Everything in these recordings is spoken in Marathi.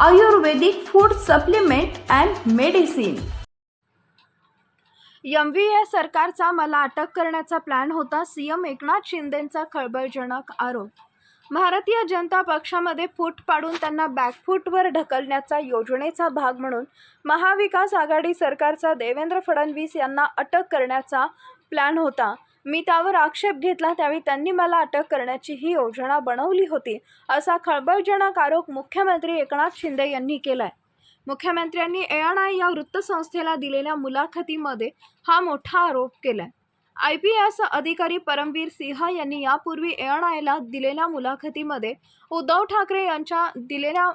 Ayurvedic food supplement and medicine. M V A सरकारचा मला अटक करण्याचा प्लॅन होता सीएम एकनाथ शिंदेंचा खळबळजनक आरोप. भारतीय जनता पक्षामध्ये फूट पाडून त्यांना बॅकफूटवर ढकलण्याचा योजनेचा भाग म्हणून महाविकास आघाडी सरकारचा देवेंद्र फडणवीस यांना अटक करण्याचा प्लॅन होता. मी त्यावर आक्षेप घेतला त्यावेळी त्यांनी मला अटक करण्याची ही योजना बनवली होती असा खळबळजनक आरोप मुख्यमंत्री एकनाथ शिंदे यांनी केलाय. मुख्यमंत्र्यांनी एएनआय या वृत्तसंस्थेला दिलेल्या मुलाखतीमध्ये हा मोठा आरोप केलाय. आय पी एस अधिकारी परमवीर सिंह यांनी यापूर्वी एएनआयला दिलेल्या मुलाखतीमध्ये उद्धव ठाकरे यांच्या दिलेल्या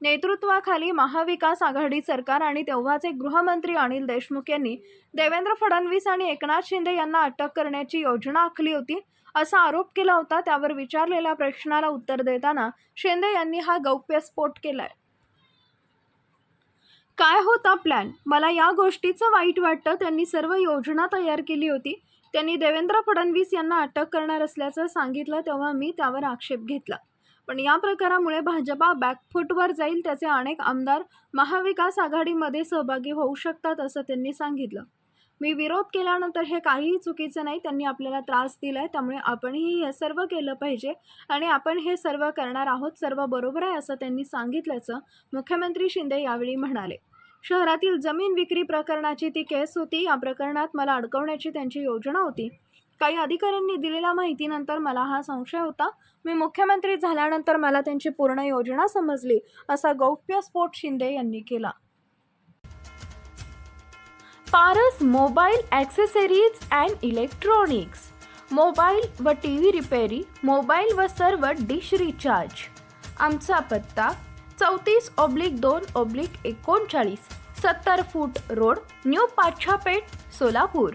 नेतृत्वाखाली महाविकास आघाडी सरकार आणि तेव्हाचे गृहमंत्री अनिल देशमुख यांनी देवेंद्र फडणवीस आणि एकनाथ शिंदे यांना अटक करण्याची योजना आखली होती. असा आरोप केला होता त्यावर विचारलेल्या प्रश्नाला उत्तर देताना शिंदे यांनी हा गौप्यस्फोट केलाय. काय होता प्लॅन मला या गोष्टीचं वाईट वाटतं. त्यांनी सर्व योजना तयार केली होती. त्यांनी देवेंद्र फडणवीस यांना अटक करणार असल्याचं सांगितलं तेव्हा मी त्यावर आक्षेप घेतला. पण या प्रकारामुळे भाजपा बॅकफूटवर जाईल त्याचे अनेक आमदार महाविकास आघाडीमध्ये सहभागी होऊ शकतात असं त्यांनी सांगितलं. मी विरोध केल्यानंतर हे काहीही चुकीचं नाही त्यांनी आपल्याला त्रास दिला आहे त्यामुळे आपणही हे सर्व केलं पाहिजे आणि आपण हे सर्व करणार आहोत सर्व बरोबर आहे असं त्यांनी सांगितल्याचं मुख्यमंत्री शिंदे यावेळी म्हणाले. शहरातील जमीन विक्री प्रकरणाची ती केस होती या प्रकरणात मला अडकवण्याची त्यांची योजना होती. काही अधिकाऱ्यांनी दिलेल्या माहितीनंतर मला हा संशय होता. मी मुख्यमंत्री झाल्यानंतर मला त्यांची पूर्ण योजना समजली असा गौप्यस्फोट शिंदे यांनी केला. Paras mobile accessories and electronics. Mobile व टी व्ही रिपेरी मोबाईल व सर्व डिश रिचार्ज. आमचा पत्ता चौतीस ऑब्लिक दोन ऑब्लिक एकोणचाळीस सत्तर foot road new Pachhapeth Solapur.